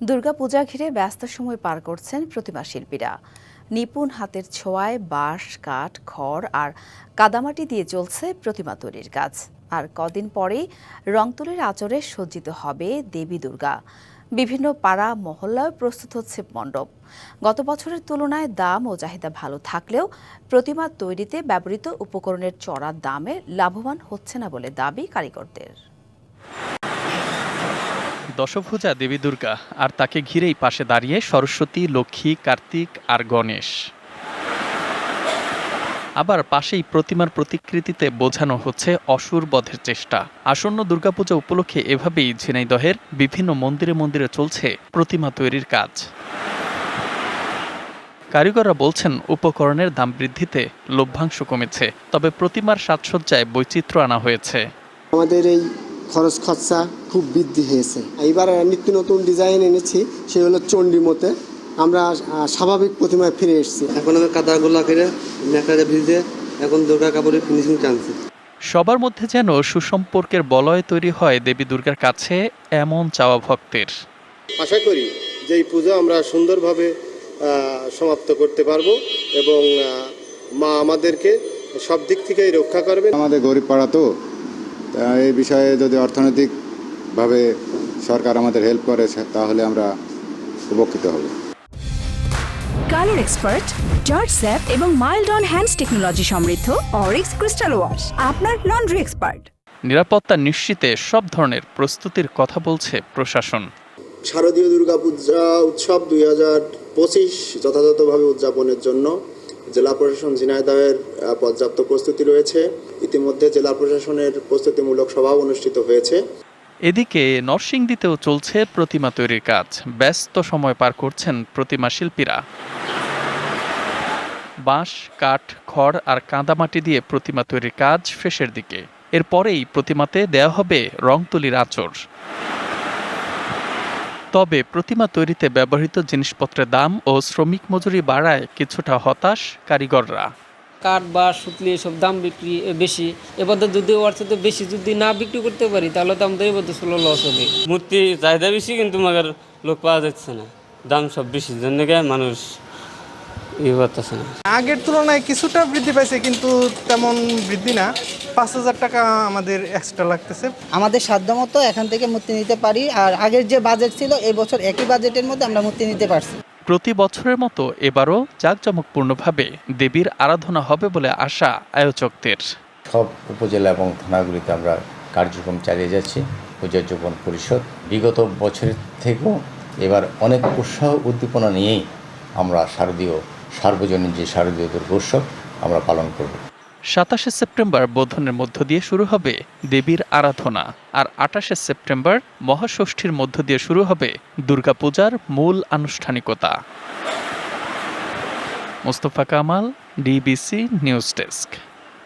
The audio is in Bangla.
দুর্গাপূজা ঘিরে ব্যস্ত সময় পার করছেন প্রতিমা শিল্পীরা। নিপুণ হাতের ছোঁয়ায় বাঁশ, কাঠ, খড় আর কাদামাটি দিয়ে চলছে প্রতিমা তৈরির কাজ। আর কদিন পরেই রংতুলির আচরে সজ্জিত হবে দেবী দুর্গা। বিভিন্ন পাড়া, মহল্লায় প্রস্তুত হচ্ছে মণ্ডপ। গত বছরের তুলনায় দাম ও চাহিদা ভালো থাকলেও প্রতিমা তৈরিতে ব্যবহৃত উপকরণের চড়া দামে লাভবান হচ্ছে না বলে দাবি কারিগরদের। দশভুজা দেবী দুর্গা আর তাকে ঘিরেই পাশে দাঁড়িয়ে সরস্বতী, লক্ষ্মী, কার্তিক আর গণেশ। আবার পাশেই প্রতিমার প্রতিকৃতিতে বোঝানো হচ্ছে অসুর বধের চেষ্টা। আসন্ন দুর্গাপূজা উপলক্ষে এভাবেই ঝিনাইদহের বিভিন্ন মন্দিরে মন্দিরে চলছে প্রতিমা তৈরির কাজ। কারিগররা বলছেন, উপকরণের দাম বৃদ্ধিতে লভ্যাংশ কমেছে, তবে প্রতিমার সাজসজ্জায় বৈচিত্র্য আনা হয়েছে। আমাদের এই খরচ খরচা খুব বৃদ্ধি হয়েছে। এবার নিত্য নতুন ডিজাইন এনেছি সে হলো চণ্ডীমতে আমরা স্বাভাবিক প্রতিমায় ফিরে এসেছি। এখন আমি কাদা গোলা ন্যাকড়াতে ভিজে এখন দুর্গা কাপড়ের ফিনিশিং টানছি। সবার মধ্যে যেন সুসম্পর্কের বলয় তৈরি হয় দেবী দুর্গার কাছে এমন চাওয়া ভক্তের। আশা করি যে এই পুজো আমরা সুন্দরভাবে আহ, সমাপ্ত করতে পারব এবং মা আমাদেরকে সব দিক থেকেই রক্ষা করবে আমাদের গরিব পাড়া তা এই বিষয়ে যদি অর্থনৈতিকভাবে সরকার আমাদের হেল্প করে তাহলে আমরা উপকৃত হব। কালার এক্সপার্ট জর্জ স্যাপ এবং মাইল্ড অন হ্যান্ডস টেকনোলজি সমৃদ্ধ অরিক্স ক্রিস্টাল ওয়াশ আপনার লন্ড্রি এক্সপার্ট। নিরাপত্তা নিশ্চিতে সব ধরনের প্রস্তুতির কথা বলছে প্রশাসন। শারদীয় দুর্গাপূজা উৎসব দুই হাজার পঁচিশ যথাযথভাবে উদযাপনের জন্য জেলা প্রশাসন ঝিনাইদহের পর্যাপ্ত প্রস্তুতি রয়েছে। ইতিমধ্যে জেলা প্রশাসনের প্রস্তুতিমূলক সভাও অনুষ্ঠিত হয়েছে। এদিকে নরসিংদীতেও চলছে প্রতিমা তৈরির কাজ। ব্যস্ত সময় পার করছেন প্রতিমা শিল্পীরা। বাঁশ, কাঠ, খড় আর কাদামাটি দিয়ে প্রতিমা তৈরির কাজ শেষের দিকে। এরপরেই প্রতিমাতে দেয়া হবে রং তুলির আচর তবে প্রতিমা তৈরিতে ব্যবহৃত জিনিসপত্রের দাম ও শ্রমিক মজুরি বাড়ায় কিছুটা হতাশ কারিগররা। কাঠ বা সুতলি এসব দাম বিক্রি বেশি এবার তো যদি ওর সাথে বেশি যদি না বিক্রি করতে পারি তাহলে তো আমাদের এবার তো ষোলো লস হবে। মূর্তি চাহিদা বেশি কিন্তু মাগার লোক পাওয়া যাচ্ছে না। দাম সব বেশি জন্য মানুষ করতেছে না। আগের তুলনায় কিছুটা বৃদ্ধি পাইছে কিন্তু তেমন বৃদ্ধি না। পাঁচ হাজার টাকা আমাদের এক্সট্রা লাগতেছে। আমাদের সাধ্যমতো এখান থেকে মূর্তি নিতে পারি আর আগের যে বাজেট ছিল এই বছর একই বাজেটের মধ্যে আমরা মূর্তি নিতে পারছি। প্রতি বছরের মতো এবারও জাঁকজমকপূর্ণভাবে দেবীর আরাধনা হবে বলে আশা আয়োজকদের। সব উপজেলা এবং থানাগুলিতে আমরা কার্যক্রম চালিয়ে যাচ্ছি, পূজা যোগান পরিষদ। বিগত বছরের থেকেও এবার অনেক উৎসাহ উদ্দীপনা নিয়েই আমরা শারদীয়, সার্বজনীন যে শারদীয় দুর্গোৎসব আমরা পালন করব। সাতাশে সেপ্টেম্বর বোধনের মধ্য দিয়ে শুরু হবে দেবীর আরাধনা, আর আটাশে সেপ্টেম্বর মহাষষ্ঠীর মধ্য দিয়ে শুরু হবে দুর্গাপূজার মূল আনুষ্ঠানিকতা। Mostafa Kamal, DBC news desk.